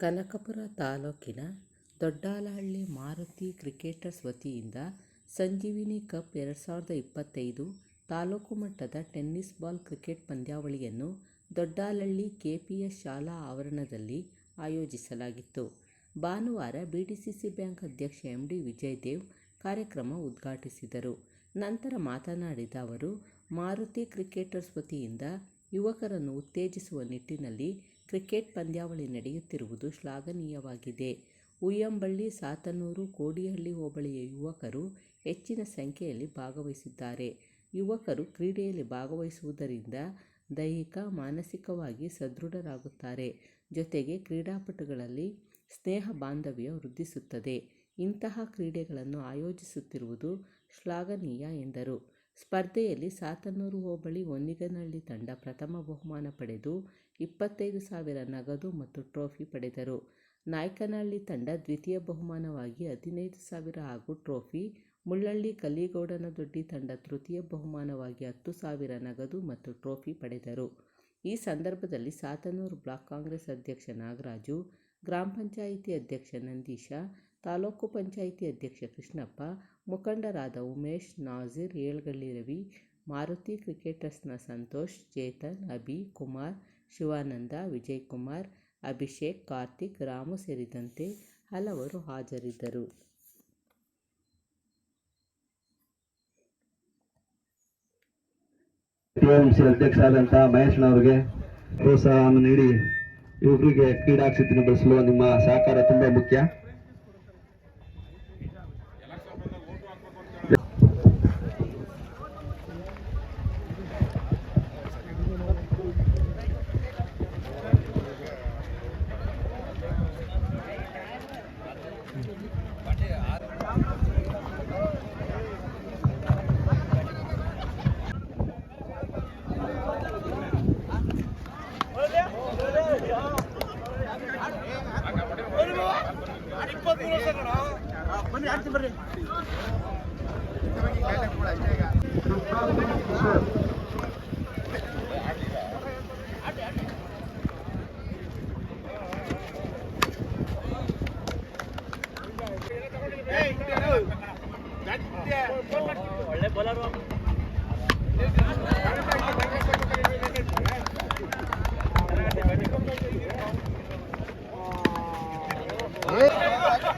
ಕನಕಪುರ ತಾಲೂಕಿನ ದೊಡ್ಡಾಲಹಳ್ಳಿ ಮಾರುತಿ ಕ್ರಿಕೆಟರ್ಸ್ ವತಿಯಿಂದ ಸಂಜೀವಿನಿ ಕಪ್ ಎರಡು ಸಾವಿರದ ಇಪ್ಪತ್ತೈದು ತಾಲೂಕು ಮಟ್ಟದ ಟೆನ್ನಿಸ್ ಬಾಲ್ ಕ್ರಿಕೆಟ್ ಪಂದ್ಯಾವಳಿಯನ್ನು ದೊಡ್ಡಾಲಹಳ್ಳಿ ಕೆಪಿಎಸ್ ಶಾಲಾ ಆವರಣದಲ್ಲಿ ಆಯೋಜಿಸಲಾಗಿತ್ತು. ಭಾನುವಾರ ಬಿಡಿಸಿಸಿ ಬ್ಯಾಂಕ್ ಅಧ್ಯಕ್ಷ ಎಂ ಡಿ ವಿಜಯದೇವ್ ಕಾರ್ಯಕ್ರಮ ಉದ್ಘಾಟಿಸಿದರು. ನಂತರ ಮಾತನಾಡಿದ ಅವರು, ಮಾರುತಿ ಕ್ರಿಕೆಟರ್ಸ್ ವತಿಯಿಂದ ಯುವಕರನ್ನು ಉತ್ತೇಜಿಸುವ ನಿಟ್ಟಿನಲ್ಲಿ ಕ್ರಿಕೆಟ್ ಪಂದ್ಯಾವಳಿ ನಡೆಯುತ್ತಿರುವುದು ಶ್ಲಾಘನೀಯವಾಗಿದೆ. ಉಯ್ಯಂಬಳ್ಳಿ ಸಾತನೂರು ಕೋಡಿಹಳ್ಳಿ ಹೋಬಳಿಯ ಯುವಕರು ಹೆಚ್ಚಿನ ಸಂಖ್ಯೆಯಲ್ಲಿ ಭಾಗವಹಿಸಿದ್ದಾರೆ. ಯುವಕರು ಕ್ರೀಡೆಯಲ್ಲಿ ಭಾಗವಹಿಸುವುದರಿಂದ ದೈಹಿಕ, ಮಾನಸಿಕವಾಗಿ ಸದೃಢರಾಗುತ್ತಾರೆ. ಜೊತೆಗೆ ಕ್ರೀಡಾಪಟುಗಳಲ್ಲಿ ಸ್ನೇಹ ಬಾಂಧವ್ಯ ವೃದ್ಧಿಸುತ್ತದೆ. ಇಂತಹ ಕ್ರೀಡೆಗಳನ್ನು ಆಯೋಜಿಸುತ್ತಿರುವುದು ಶ್ಲಾಘನೀಯ ಎಂದರು. ಸ್ಪರ್ಧೆಯಲ್ಲಿ ಸಾತನೂರು ಹೋಬಳಿ ಹೊನ್ನಿಗನಹಳ್ಳಿ ತಂಡ ಪ್ರಥಮ ಬಹುಮಾನ ಪಡೆದು ಇಪ್ಪತ್ತೈದು ಸಾವಿರ ನಗದು ಮತ್ತು ಟ್ರೋಫಿ ಪಡೆದರು. ನಾಯಕನಹಳ್ಳಿ ತಂಡ ದ್ವಿತೀಯ ಬಹುಮಾನವಾಗಿ ಹದಿನೈದು ಸಾವಿರ ಹಾಗೂ ಟ್ರೋಫಿ ಮುಳ್ಳಹಳ್ಳಿ ಕಲ್ಲಿಗೌಡನದೊಡ್ಡಿ ತಂಡ ತೃತೀಯ ಬಹುಮಾನವಾಗಿ ಹತ್ತು ಸಾವಿರ ನಗದು ಮತ್ತು ಟ್ರೋಫಿ ಪಡೆದರು. ಈ ಸಂದರ್ಭದಲ್ಲಿ ಸಾತನೂರು ಬ್ಲಾಕ್ ಕಾಂಗ್ರೆಸ್ ಅಧ್ಯಕ್ಷ ನಾಗರಾಜು, ಗ್ರಾಮ ಪಂಚಾಯಿತಿ ಅಧ್ಯಕ್ಷ ನಂದೀಶ ತಾಲೂಕು ಪಂಚಾಯಿತಿ ಅಧ್ಯಕ್ಷ ಕೃಷ್ಣಪ್ಪ, ಮುಖಂಡರಾದ ಉಮೇಶ್, ನಾಜೀರ್, ಏಳ್ಗಳ್ಳಿ ರವಿ, ಮಾರುತಿ ಕ್ರಿಕೆಟರ್ಸ್ನ ಸಂತೋಷ್, ಚೇತನ್, ಅಭಿ, ಕುಮಾರ್, ಶಿವಾನಂದ ವಿಜಯ್ ಕುಮಾರ್ ಅಭಿಷೇಕ್, ಕಾರ್ತಿಕ್, ರಾಮು ಸೇರಿದಂತೆ ಹಲವರು ಹಾಜರಿದ್ದರು. ಟಿಎಂಸಿ ಮಹೇಶ್‌ ಅವರಿಗೆ ಪ್ರೋತ್ಸಾಹವನ್ನು ನೀಡಿ ಯುವಕರಿಗೆ ಕ್ರೀಡಾ ಬೆಳೆಸಲು ನಿಮ್ಮ ಸಹಕಾರ ತುಂಬಾ ಮುಖ್ಯ. ಒಳ್ಳೆ ಬಲಾರು